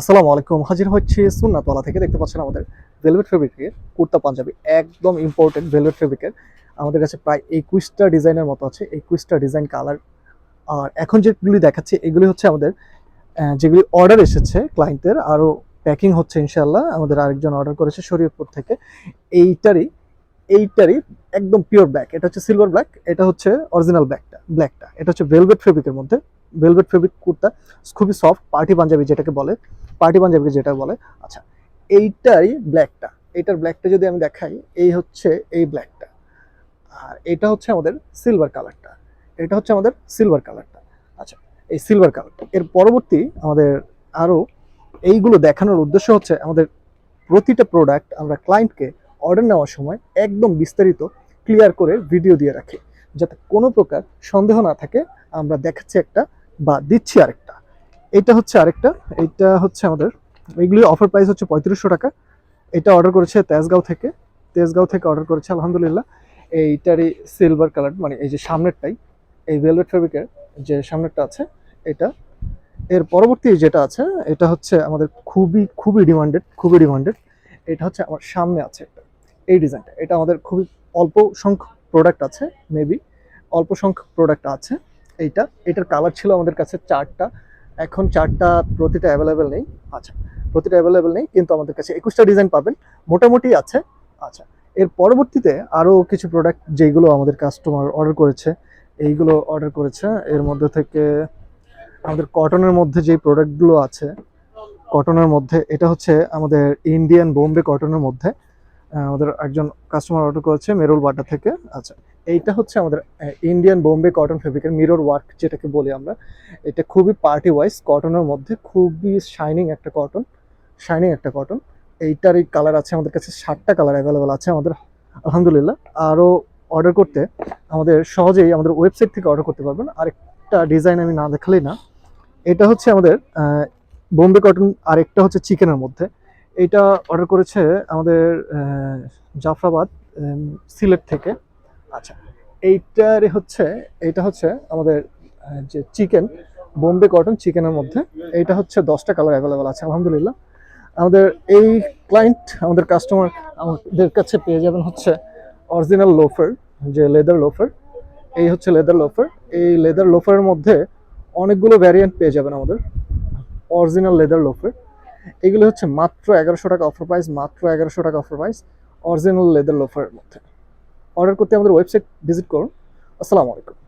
আসসালামু আলাইকুম। হাজির হচ্ছে সুন্নাতওয়ালা থেকে। দেখতে পাচ্ছেন আমাদের ভেলভেট ফেব্রিকের কুর্তা পাঞ্জাবি। একদম ইম্পর্টেন্ট ভেলভেট ফেব্রিকের আমাদের কাছে প্রায় একুশটা ডিজাইনের মতো আছে। একুশটা ডিজাইন কালার। আর এখন যেগুলি দেখাচ্ছি, এগুলি হচ্ছে আমাদের যেগুলি অর্ডার এসেছে ক্লায়েন্টের আরও প্যাকিং হচ্ছে ইনশাল্লাহ আমাদের আরেকজন অর্ডার করেছে শরীয়তপুর থেকে। এইটারই এইটারই একদম পিওর ব্ল্যাক এটা হচ্ছে সিলভার ব্ল্যাক এটা হচ্ছে অরিজিনাল ব্ল্যাকটা ব্ল্যাকটা এটা হচ্ছে ভেলভেট ফেব্রিকের মধ্যে। ভেলভেট ফেব্রিক কুর্তা, খুবই সফট পার্টি পাঞ্জাবি যেটাকে বলে পার্টি পাঞ্জাবিকে যেটা বলে। আচ্ছা এইটাই ব্ল্যাকটা এইটার ব্ল্যাকটা যদি আমি দেখাই, এই হচ্ছে এই ব্ল্যাকটা আর এটা হচ্ছে আমাদের সিলভার কালারটা এটা হচ্ছে আমাদের সিলভার কালারটা আচ্ছা এই সিলভার কালারটা এর পরবর্তী আমাদের আরও এইগুলো দেখানোর উদ্দেশ্য হচ্ছে আমাদের প্রতিটা প্রোডাক্ট আমরা ক্লায়েন্টকে অর্ডার নেওয়ার সময় একদম বিস্তারিত ক্লিয়ার করে ভিডিও দিয়ে রাখি। যাতে কোনো প্রকার সন্দেহ না থাকে, আমরা দেখাচ্ছি একটা বা দিচ্ছি আরেকটা। এটা হচ্ছে আরেকটা। এটা হচ্ছে আমাদের এগুলি অফার প্রাইস হচ্ছে পঁয়ত্রিশশো টাকা। এটা অর্ডার করেছে তেজগাঁও থেকে। তেজগাঁও থেকে অর্ডার করেছে, আলহামদুলিল্লাহ। এইটারই সিলভার কালার মানে এই যে সামনেরটাই, এই ভেলভেট ফেব্রিকের যে সামনেরটা আছে, এটা। এর পরবর্তী যেটা আছে, এটা হচ্ছে আমাদের খুবই খুবই ডিমান্ডেড খুবই ডিমান্ডেড এটা হচ্ছে আমার সামনে আছে একটা। এই ডিজাইনটা এটা আমাদের খুবই অল্প সংখ্যক প্রোডাক্ট আছে মেবি অল্প সংখ্যক প্রোডাক্ট আছে। এইটা, এটার কালার ছিল আমাদের কাছে চারটা। এখন চারটা প্রতিটা অ্যাভেলেবেল নেই। আচ্ছা প্রতিটা অ্যাভেলেবেল নেই, কিন্তু আমাদের কাছে একুশটা ডিজাইন পাবেন। মোটামুটি আছে। আচ্ছা এর পরবর্তীতে আরও কিছু প্রোডাক্ট যেগুলো আমাদের কাস্টমার অর্ডার করেছে, এইগুলো অর্ডার করেছে। এর মধ্যে থেকে আমাদের কটনের মধ্যে যে প্রোডাক্টগুলো আছে কটনের মধ্যে, এটা হচ্ছে আমাদের ইন্ডিয়ান বোম্বে কটনের মধ্যে আমাদের একজন কাস্টমার অর্ডার করেছে মেরুল বাটা থেকে। আচ্ছা এইটা হচ্ছে আমাদের ইন্ডিয়ান বোম্বে কটন ফেব্রিকের মিরর ওয়ার্ক যেটাকে বলি আমরা। এটা খুবই পার্টি ওয়াইজ কটনের মধ্যে খুবই শাইনিং একটা কটন শাইনিং একটা কটন এইটার এই কালার আছে আমাদের কাছে ষাটটা কালার অ্যাভেলেবেল আছে আমাদের, আলহামদুলিল্লাহ। আরও অর্ডার করতে আমাদের সহজেই আমাদের ওয়েবসাইট থেকে অর্ডার করতে পারবেন। আরেকটা ডিজাইন আমি না দেখালেই না। এটা হচ্ছে আমাদের বোম্বে কটন আরেকটা হচ্ছে চিকেনের মধ্যে। এটা অর্ডার করেছে আমাদের জাফরাবাদ সিলেট থেকে। আচ্ছা এইটার হচ্ছে, এইটা হচ্ছে আমাদের যে চিকেন, বোম্বে কটন চিকেনের মধ্যে, এইটা হচ্ছে দশটা কালার অ্যাভেলেবেল আছে, আলহামদুলিল্লাহ। আমাদের এই ক্লায়েন্ট আমাদের কাস্টমার আমাদের কাছে পেয়ে যাবেন হচ্ছে অরিজিনাল লোফার যে লেদার লোফার এই হচ্ছে লেদার লোফার এই লেদার লোফারের মধ্যে অনেকগুলো ভ্যারিয়েন্ট পেয়ে যাবেন আমাদের অরিজিনাল লেদার লোফার এগুলো হচ্ছে মাত্র এগারোশো টাকা অফার প্রাইস মাত্র এগারোশো টাকা অফার প্রাইস অরিজিনাল লেদার লোফারের মধ্যে। অর্ডার করতে আমাদের ওয়েবসাইট ভিজিট করুন। আসসালামু আলাইকুম।